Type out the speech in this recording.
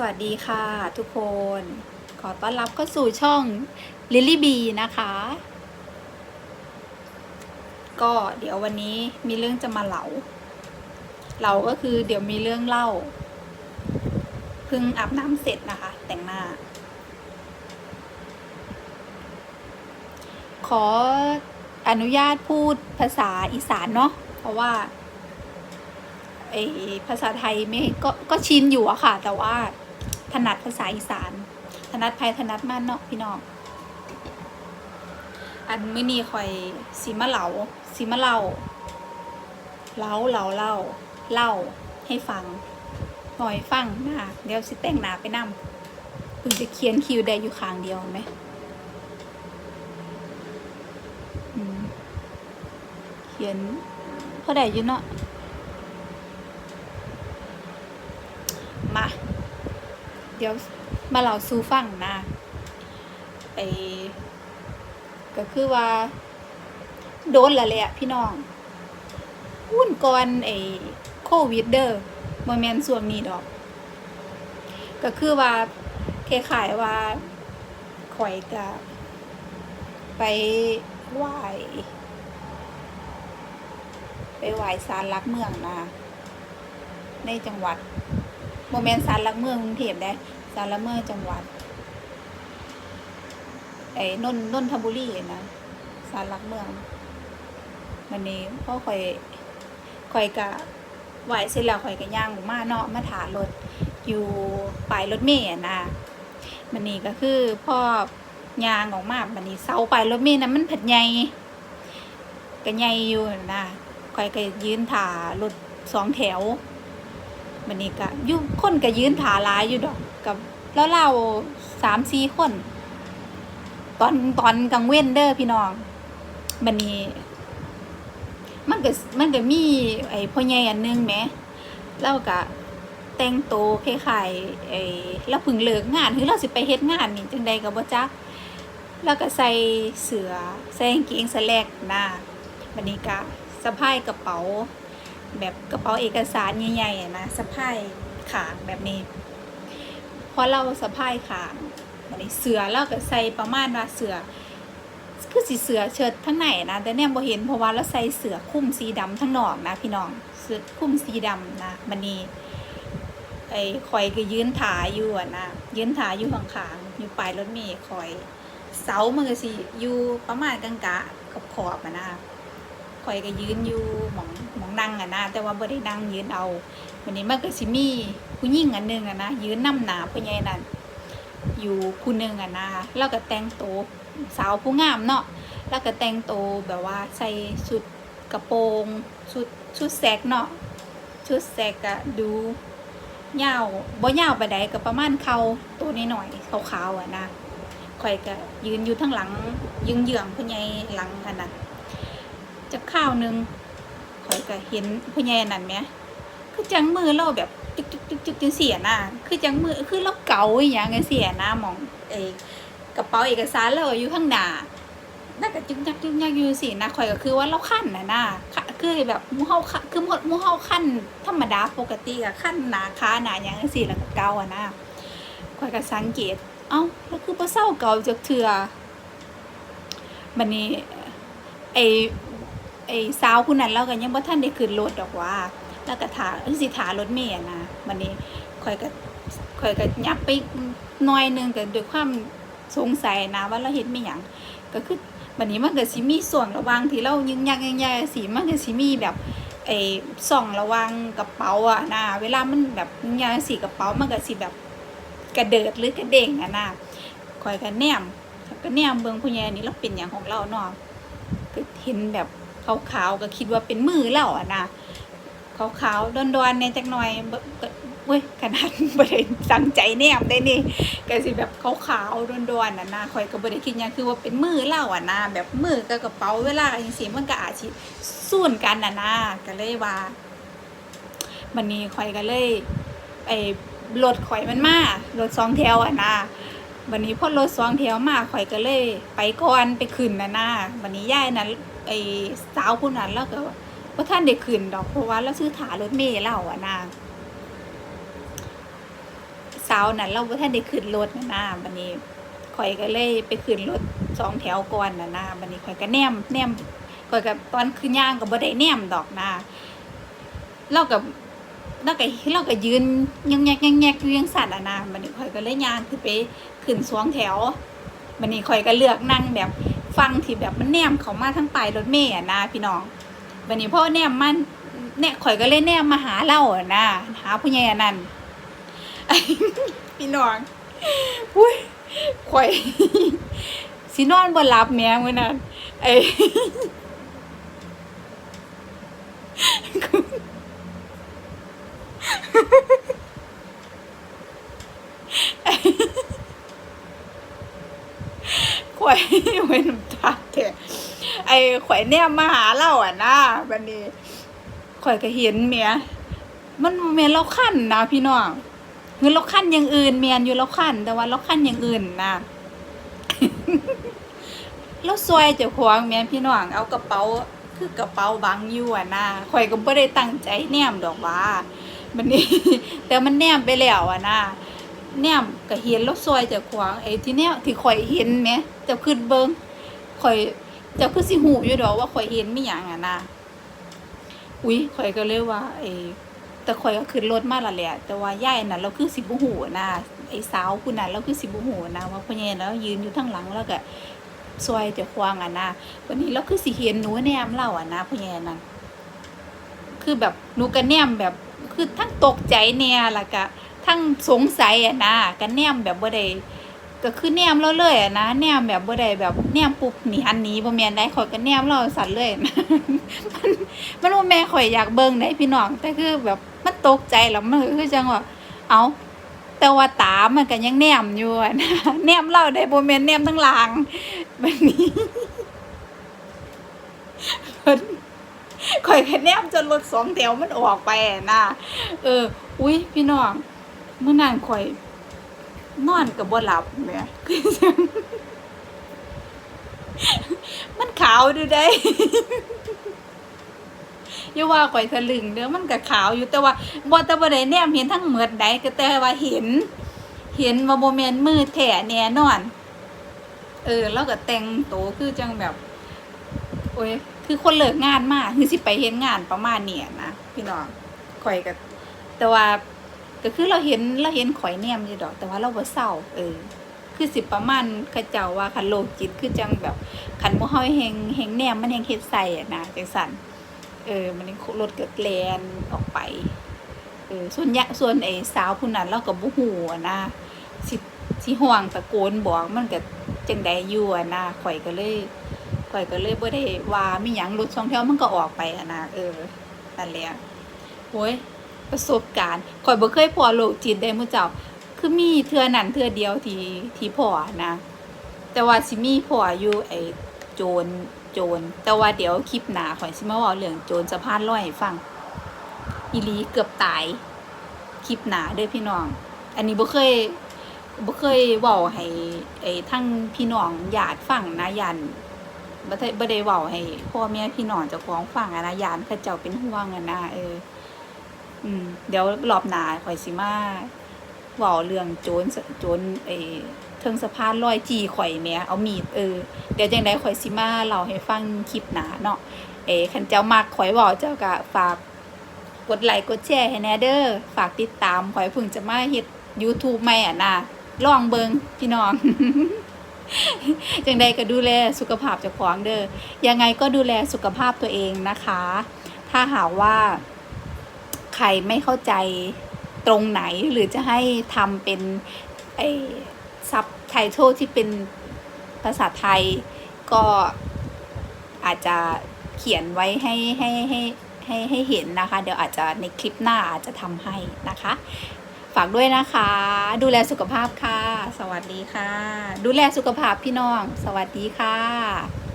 สวัสดีค่ะทุกคน ขอต้อนรับเข้าสู่ช่อง Lily B นะคะ ก็เดี๋ยววันนี้มีเรื่องจะมาเล่าเล่าก็คือเดี๋ยวมีเรื่องเล่าเพิ่งอาบน้ำเสร็จนะคะ แต่งหน้า ขออนุญาตพูดภาษาอีสานเนาะเพราะว่าไอภาษาไทยไม่ก็ก็ชินอยู่อะค่ะ แต่ว่า ถนัดภาษาอีสาน ถนัดไทยถนัดมันเนาะพี่น้องอันมื้อนี้คอยสีมะเหลาสีมะเหลาเล่าเล่าเล่าเล่าให้ฟังหน่อยฟังนะเดี๋ยวสิแต่งหน้าไปนำเพิ่งจะเขียนคิวได้อยู่ข้างเดียวไหมอืมเขียนเท่าใดอยู่เนาะ มา เดี๋ยวมาเล่าสู่ฟังนะไอก็คือว่า โดนละแหละพี่น้องวุ่นก่อนไอโควิดเดอบ่แม่นส่วงนี้ดอก ก็คือว่าคล้ายว่าข่อยก็ไปไหว้ไปไหว้ศาลหลักเมืองนะ ในจังหวัด โมเมนต์สารหลักเมืองกรุงเทพได้สารหลักเมืองจังหวัดไอ้นนนนทบุรีนะสารหลักเมืองวันนี้พ่อคอยคอยกะไหวเสร็จแล้วคอยกะย่างมาเนาะมาถารถอยู่ปลายรถเมล์นะมันนี่ก็คือพ่อยางออกมามันนี่เสาปลายรถเมล์นะมันผัดใหญ่ก็ใหญ่อยู่นะคอยก็ยืนถ่ารถสองแถว มันนี่ก็อยุคนก็ยืนถาลายอยู่ดอกกับแล้วเราสามสี่คน ตอนตอนกลางเว้นเด้อพี่น้องมันนี้ มันก็มันก็มีไอ้พ่อใหญ่อันนึงแหมเราก็แต่งโตคล้ายๆไอ้เราพึ่งเลิกงานคือเราสิไปเฮ็ดงานนี่จังใดก็บ่จักแล้วก็ใส่เสือใส่กางเกงสแลกหนะบัดนี้ก็สะพายกระเป๋า แบบกระเป๋าเอกสารใหญ่ๆนะสะพายขางแบบนี้พอเราสะพายขางบัดนี้เสือเราก็ใส่ประมาณว่าเสือคือสีเสือเชิดทั้งไหนนะแต่เนี่ยบ่เห็นเพราะว่าเราใส่เสือคุ้มสีดำทั้งนอกนะพี่น้องเสือคุ้มสีดำนะมันนี้ไอ้คอยก็ยืนถาอยู่นะยืนถาอยู่ข้างๆอยู่ปลายรถเมล์คอย เสามันก็สิอยู่ประมาณกลางกะขอบขอบๆนะ ข่อยก็ยืนอยู่หมองหมองนั่งอะนะแต่ว่าบ่ได้นั่งยืนเอาวันนี้มันก็สิมีผู้หญิงอันหนึงอะนะยืนนำหนาผู้ใหญ่นั่นอยู่ผู้หนึงอะนะแล้วก็แต่งโตวสาวผู้งามเนาะแล้วก็แต่งโตวแบบว่าใส่ชุดกระโปรงชุดชุดแสกเนาะชุดแสกก็ดูยาวบ่ยาวไปานใดก็ประมาณเขาตัวนิดหน่อยขาวๆอะนะข่อยก็ยืนอยู่ทั้งหลังยืงเยืองผู้ใหญ่หลังอันนั้น จะข้าวหนึงข่อยก็เห็นพ่อใหญ่นั่นไหมคือจังมือเราแบบจึกจึกจึกจึกจังเสียนะคือจังมือคือเราเก่าอย่างเงี้ยเสียนะหมองเอกกระเป๋าเอกสารเราอยู่ข้างหน้าน่าก็จึกจักจึกจักอยู่สินะข่อยก็คือว่าเราขั้นนะนะค่ะคือแบบมูเฮาขั้นคือหมดมูเฮาขั้นธรรมดาปกติอะขั้นหนาขาหนาอย่างจังซี่แล้วก็เก่าอะนะข่อยก็สังเกต เอ้าแล้วคือบ่เศร้าเก่าจักเทื่อบัดนี้ไอ ไอ้สาวผู้นั้นเราก็ยังบ่ทันได้ขึ้นรถดอกว่า แล้วก็ถาคือสิถารถเมล์อะนะบัดนี้ข่อยก็ข่อยก็ยับไปหน่อยหนึงก็ด้วยความสงสัยนะว่าเราเฮ็ดมีหยังก็คือบัดนี้มันก็สิมีส่วนระว่างที่เรายึงยักยึงยักสิมันก็สิมีแบบไอ้ส่องระว่างกระเป๋าอะนะเวลามันแบบยึงยักสิกระเป๋ามันก็สิแบบกระเดิดหรือกระเด้งอะนะข่อยก็แนมก็แนมเบิ่งผู้ใหญ่นี่เราเป็นหยังของเราเนาะก็เห็นแบบ ขาวๆก็คิดว่าเป็นมือแล้วอะนะขาวๆดอนๆเนี่ยจักหน่อยบ่ก็เว้ยขนาดบ่ได้ตั้งใจแนมได้นี่ก็สิแบบขาวๆดอนๆน่ะนะข่อยก็บ่ได้คิดยังคือว่าเป็นมือเราอะนะแบบมือกับกระเป๋าเวลาจังซี่มันก็อาจสิส่วนกันน่ะนะก็เลยว่าวันนี้ข่อยก็เลยไอ้รถข่อยมันมารถสองแถวอะนะวันนี้พอรถสองแถวมาข่อยก็เลย ไปก่อนไปขึ้นน่ะนะวันนี้ย่ายนะ ไอ้สาวผู้นั้นแล้วก็ว่าท่านได้ขึ้นดอกเพราะว่าเราซื้อถารถเมล์เราอะนางสาวนั้นเราบ่ทันได้ขึ้นรถนะนะบัดนี้ข่อยก็เลยไปขึ้นรถสองแถวก่อนนะนะบัดนี้ข่อยก็แนมแนมข่อยก็ตอนคือย่างก็บ่ได้แนมดอกนะเราก็เราก็เราก็ยืนยังแงกยังแงกอยู่ยังสั่นอะนะบัดนี้ข่อยก็เลยย่างขึ้นไปขึ้นสองแถวบัดนี้ข่อยก็เลือกนั่งแบบ ฟังที่แบบมันแนมเขามาทั้งปลายรถเมล์อะนะพี่น้องบัดนี้พ่อแนมมันเนี่ยข่อยก็เลยแนมมาหาเราอะนะหาผู้ใหญ่นนั้นพี่น้องอุ้ยข่อยสินอนบ่หลับแม่มื้อนั้นไอ้ ข่อยเว้นตาแท้ไอ้ข่อยแนมมาหาเราอะนะบัดนี้ข่อยก็เห็นแหม่มันบ่แม่นเราคั่นนะพี่น้องเงินเราขั้นอย่างอื่นเมียนอยู่เราขั้นแต่ว่าเราขั้นอย่างอื่นนะเราซวยเจ้าของเมียนพี่น้องเอากระเป๋าคือกระเป๋าบังอยู่อะนะข่อยก็บ่ได้ตั้งใจแนมดอกว่ามันนี่แต่มันแนมไปแล้วอะนะ แนมก็เห็นเราซวยเจ้าของไอ้ที่แนวที่ข่อยเห็นแหมเจ้าขึ้นเบิ่งข่อยเจ้าคือสิหูอยู่ดอกว่าข่อยเห็นมีหยังอะนะอุ๊ยข่อยก็เลยว่าไอ้แต่ข่อยก็ขึ้นรถมาและแหละแต่ว่าย่ายน่ะเราคือสิบหูนะไอ้สาวผู้นั้นเราคือสิบหูนะว่าพ่อใหญ่แล้วยืนอยู่ทางหลังแล้วก็ซอยเจ้าควางอะนะวันนี้เราคือสิเห็นหนูแนมเราอะนะพ่อใหญ่นั่นคือแบบหนูก็แนมแบบคือทั้งตกใจแน่แล้วก็ ทั้งสงสัยอะนะก็แนมแบบบ่ได้ก็คือแนมเราเลยอะนะแนมแบบบ่ได้แบบแนมปุ๊บหนีหันหนีบ่แม่นได้ข่อยก็แนมเราสั่นเลยนะมันมันว่แม่ข่อยอยากเบิ่งได้พี่น้องแต่คือแบบมันตกใจแล้วมันคือจังว่าเอาแต่ว่าตามันก็ยังแนมอยู่นะแนมเราได้บ่แม่นแนมทั้งหลังแบบนี้เพิ่นข่อยก็แนมจนรถสองแถวมันออกไปนะเออ อุ้ยพี่น้อง เมื้อนั้นข่อย นอนก็บ่หลับแหม่คือจังมันขาวดูได้อย่าว่าข่อยทะลึงเด้อมันก็ขาวอยู่แต่ว่าบ่แต่บ่ได้แนมเห็นทั้งเหมือดใดก็แต่ว่าเห็น เห็นว่าบ่แม่นมือแท้แน่นอน เออ แล้วก็แต่งโตคือจังแบบ โอ้ยคือคนเลิกงานมากคือสิไปเฮ็ดงานประมาณเนี้ยนะพี่น้องข่อยก็แต่ว่า ก็คือเราเห็นเราเห็นข่อยแนมอยู่ดอก แต่ว่าเราบ่เศร้าเออคือสิประมาณเขาเจ้าว่าคันโลกจิตคือจังแบบคันบ่เฮาแฮงแฮงแนมมันแฮงเฮ็ดใส่อะนะจังซั่นเออมันรถเกิดแลนออกไปเออส่วนยะส่วนไอ้สาวผู้นั้นเราก็บ่ฮู้อะนะสิสิห่วงตะโกนบอกมันก็จังใดอยู่อะนะข่อยก็เลยข่อยก็เลยบ่ได้ว่ามีหยังรถสองแถวมันก็ออกไปอะนะเออนั่นแหละโอ้ย ประสบการณ์ข่อยบ่เคยพอโลกจิตได้มื้อเจ้า คือมีเทื่อนั้นเทื่อเดียวที่ที่พอนะ แต่ว่าสิมีพออยู่ไอ้โจรโจรแต่ว่าเดี๋ยวคลิปหน้าข่อยสิมาเว้าเรื่องโจรสะพานลอยให้ฟังอีลีเกือบตายคลิปหนาเด้อพี่น้อง อันนี้บ่เคยบ่เคยเว้าให้ไอ้ทั้งพี่น้องญาติฟังนะยันบ่ได้บ่ได้เว้าให้พ่อแม่พี่น้องเจ้าของฟังอะนะยานเขาเจ้าเป็นห่วงอะนะเออ อืม เดี๋ยวรอบหนาข่อยสิมาว้าเรื่องโจรสโจรไอเทิงสะพานลอยจีข่อยแหมเอามีดเออเดี๋ยวจังไดข่อยสิมาเล่าให้ฟังคลิปหนาเนาะเอคันเจ้ามักข่อยเว้าเจ้าก็ฝากกดไลค์กดแชร์ให้แน่เด้อฝากติดตามข่อยเพิ่งจะมาเฮ็ด YouTube ใหม่อะนะลองเบิงพี่น้องจังใดก็ดูแลสุขภาพเจ้าของเด้อยังไงก็ดูแลสุขภาพตัวเองนะคะ ถ้าหากว่า ใครไม่เข้าใจตรงไหนหรือจะให้ทำเป็นไอ้ซับไทเทลที่เป็นภาษาไทยก็อาจจะเขียนไว้ให้ให้ให้ให้ให้เห็นนะคะ เดี๋ยวอาจจะในคลิปหน้าอาจจะทำให้นะคะ ฝากด้วยนะคะ ดูแลสุขภาพค่ะ สวัสดีค่ะ ดูแลสุขภาพพี่น้อง สวัสดีค่ะ